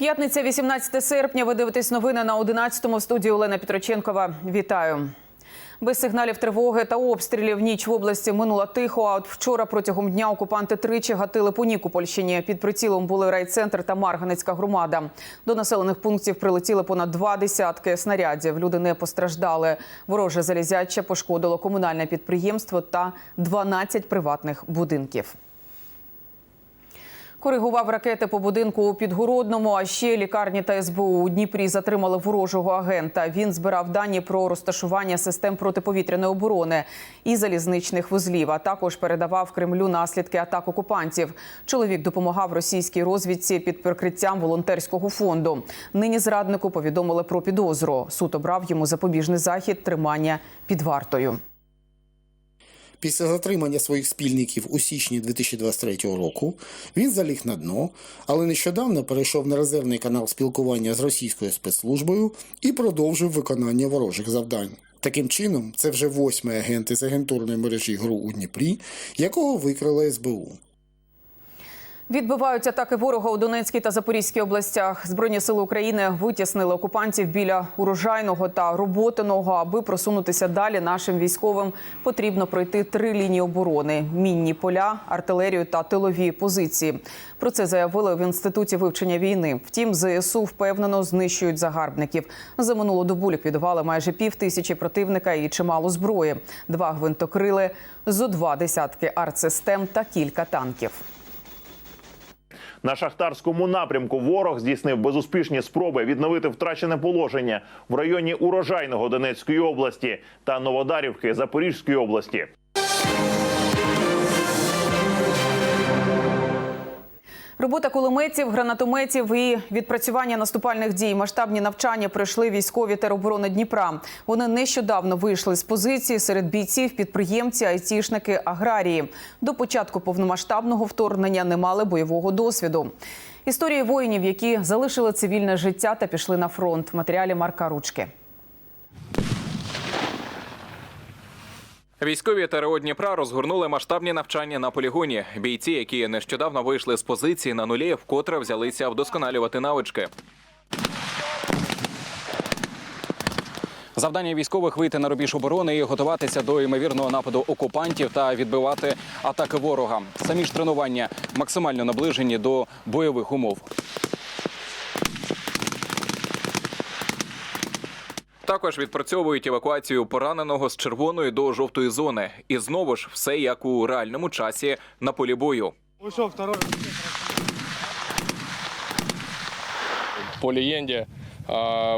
П'ятниця, 18 серпня. Ви дивитесь новини на 11-му в студії Олена Петроченкова. Вітаю. Без сигналів тривоги та обстрілів ніч в області минула тихо. А от вчора протягом дня окупанти тричі гатили по Нікопольщині. Під прицілом були райцентр та Марганецька громада. До населених пунктів прилетіли понад два десятки снарядів. Люди не постраждали. Вороже залізяче пошкодило комунальне підприємство та 12 приватних будинків. Коригував ракети по будинку у Підгородному, а ще лікарні та СБУ у Дніпрі затримали ворожого агента. Він збирав дані про розташування систем протиповітряної оборони і залізничних вузлів, а також передавав Кремлю наслідки атак окупантів. Чоловік допомагав російській розвідці під прикриттям волонтерського фонду. Нині зраднику повідомили про підозру. Суд обрав йому запобіжний захід тримання під вартою. Після затримання своїх спільників у січні 2023 року він заліг на дно, але нещодавно перейшов на резервний канал спілкування з російською спецслужбою і продовжив виконання ворожих завдань. Таким чином, це вже восьмий агент із агентурної мережі ГРУ у Дніпрі, якого викрила СБУ. Відбивають атаки ворога у Донецькій та Запорізькій областях. Збройні сили України витіснили окупантів біля урожайного та роботиного. Аби просунутися далі, нашим військовим потрібно пройти три лінії оборони: мінні поля, артилерію та тилові позиції. Про це заявили в інституті вивчення війни. Втім, ЗСУ впевнено знищують загарбників. За минулу добу ліквідували майже пів тисячі противника і чимало зброї: два гвинтокрили, зо два десятки артсистем та кілька танків. На шахтарському напрямку ворог здійснив безуспішні спроби відновити втрачене положення в районі урожайного Донецької області та Новодарівки Запорізької області. Робота кулеметів, гранатометів і відпрацювання наступальних дій. Масштабні навчання пройшли військові тероборони Дніпра. Вони нещодавно вийшли з позиції серед бійців, підприємці, айтішники, аграрії. До початку повномасштабного вторгнення не мали бойового досвіду. Історії воїнів, які залишили цивільне життя та пішли на фронт. В матеріалі Марка Ручки. Військові ТРО Дніпра розгорнули масштабні навчання на полігоні. Бійці, які нещодавно вийшли з позиції на нулі, вкотре взялися вдосконалювати навички. Завдання військових вийти на рубіж оборони і готуватися до ймовірного нападу окупантів та відбивати атаки ворога. Самі ж тренування максимально наближені до бойових умов. Також відпрацьовують евакуацію пораненого з червоної до жовтої зони. І знову ж все як у реальному часі на полі бою. Ушел второй. По легенді е,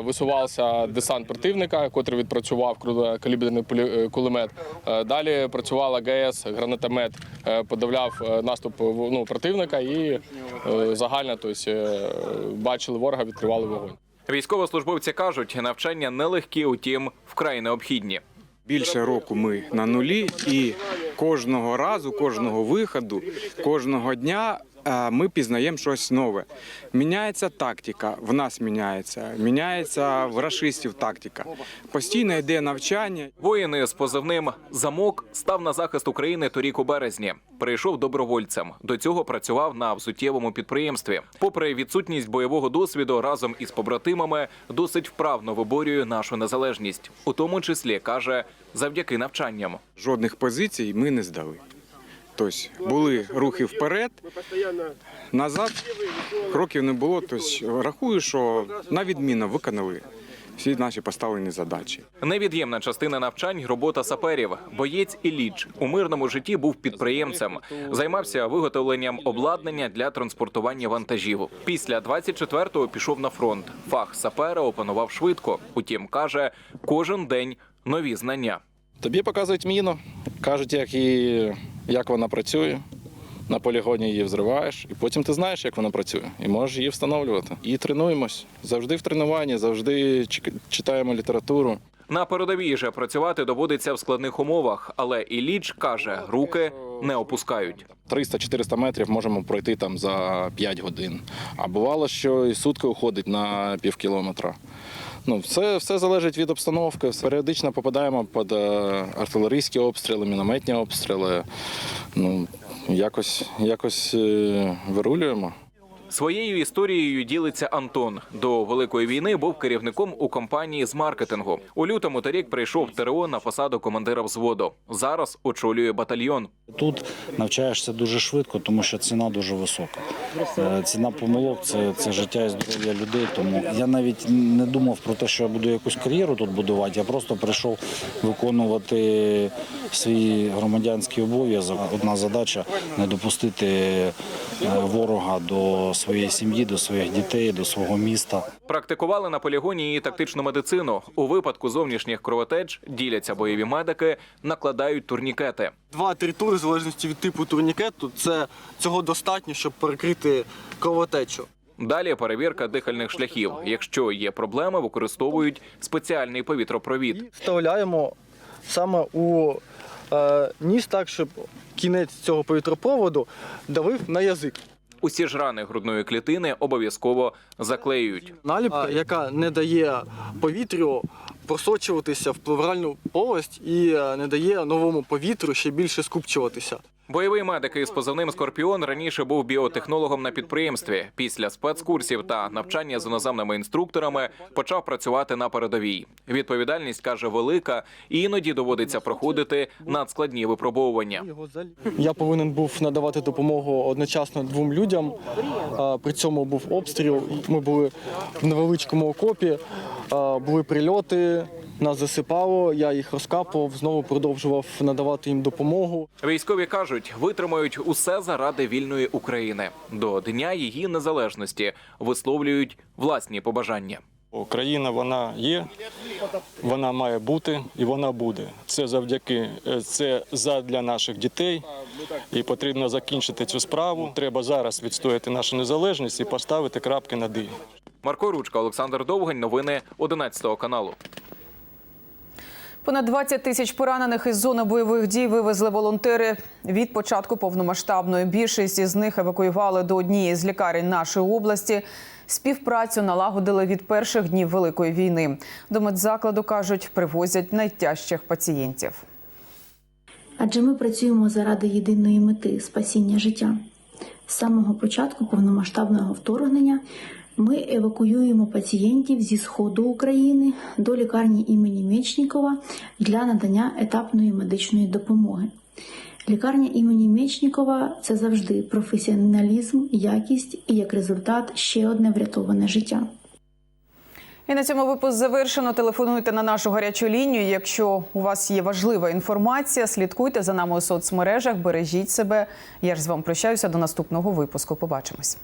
висувався десант противника, котрий відпрацював каліберний полі- е, кулемет. Е, Далі працювала ГС, гранатомет, е, подавляв е, наступ е, ну, противника і е, загально тобто, е, бачили ворога, відкривали вогонь. Військовослужбовці кажуть, навчання нелегкі, утім вкрай необхідні. Більше року ми на нулі, і кожного разу, кожного виходу, кожного дня ми пізнаємо щось нове. Міняється тактика, в нас міняється, міняється в рашистів тактика. Постійно йде навчання. Воїни з позивним замок став на захист України торік у березні. Прийшов добровольцем. До цього працював на взуттєвому підприємстві. Попри відсутність бойового досвіду, разом із побратимами досить вправно виборює нашу незалежність, у тому числі каже завдяки навчанням. Жодних позицій ми не здали. Тобто були рухи вперед, назад кроків не було. Тобто рахую, що на відміну виконали всі наші поставлені задачі. Невід'ємна частина навчань робота саперів. Боєць Іліч у мирному житті був підприємцем, займався виготовленням обладнання для транспортування вантажів. Після 24-го пішов на фронт. Фах сапера опанував швидко. Утім, каже, кожен день нові знання. Тобі показують міну, кажуть, як, її, як вона працює. На полігоні її взриваєш, і потім ти знаєш, як вона працює, і можеш її встановлювати. І тренуємось. Завжди в тренуванні, завжди читаємо літературу. На передовій же працювати доводиться в складних умовах, але Іліч каже, руки не опускають. 300-400 метрів можемо пройти там за 5 годин. А бувало, що і сутки уходить на пів кілометра. Ну, все, все залежить від обстановки. Періодично попадаємо під е, артилерійські обстріли, мінометні обстріли. Ну, якось, якось е, вирулюємо. Своєю історією ділиться Антон. До великої війни був керівником у компанії з маркетингу. У лютому торік прийшов ТРО на посаду командира взводу. Зараз очолює батальйон. Тут навчаєшся дуже швидко, тому що ціна дуже висока. Е, Ціна помилок це, це життя і здоров'я людей. Тому я навіть не думав про те, що я буду якусь кар'єру тут будувати. Я просто прийшов виконувати свій громадянський обов'язок. Одна задача не допустити е, ворога до своєї сім'ї, до своїх дітей, до свого міста. Практикували на полігоні і тактичну медицину. У випадку зовнішніх кровотеч діляться бойові медики, накладають турнікети. Два-три тури, залежності від типу турнікету, це цього достатньо, щоб перекрити кровотечу. Далі перевірка дихальних шляхів. Якщо є проблеми, використовують спеціальний повітропровід. Вставляємо саме у е, ніс так, щоб кінець цього повітропроводу давив на язик. Усі ж рани грудної клітини обов'язково заклеюють. Наліпка, яка не дає повітрю просочуватися в плевральну полость і е, не дає новому повітрю ще більше скупчуватися. Бойовий медик із позивним Скорпіон раніше був біотехнологом на підприємстві. Після спецкурсів та навчання з іноземними інструкторами почав працювати на передовій. Відповідальність каже велика, і іноді доводиться проходити надскладні випробовування. Я повинен був надавати допомогу одночасно двом людям. При цьому був обстріл. Ми були в невеличкому окопі, були прильоти. Нас засипало, я їх розкапував, знову продовжував надавати їм допомогу. Військові кажуть, витримають усе заради вільної України. До дня її незалежності висловлюють власні побажання. Україна вона є, вона має бути і вона буде. Це завдяки е, це задля наших дітей. І потрібно закінчити цю справу. Треба зараз відстояти нашу незалежність і поставити крапки над «і». Марко Ручка, Олександр Довгань. Новини 11 каналу. Понад 20 тисяч поранених із зони бойових дій вивезли волонтери від початку повномасштабної. Більшість із них евакуювали до однієї з лікарень нашої області. Співпрацю налагодили від перших днів великої війни. До медзакладу кажуть, привозять найтяжчих пацієнтів. Адже ми працюємо заради єдиної мети спасіння життя. З самого початку повномасштабного вторгнення ми евакуюємо пацієнтів зі сходу України до лікарні імені Мечнікова для надання етапної медичної допомоги. Лікарня імені Мечнікова це завжди професіоналізм, якість і як результат ще одне врятоване життя. І на цьому випуск завершено. Телефонуйте на нашу гарячу лінію. Якщо у вас є важлива інформація, слідкуйте за нами у соцмережах, бережіть себе. Я ж з вами прощаюся до наступного випуску. Побачимось.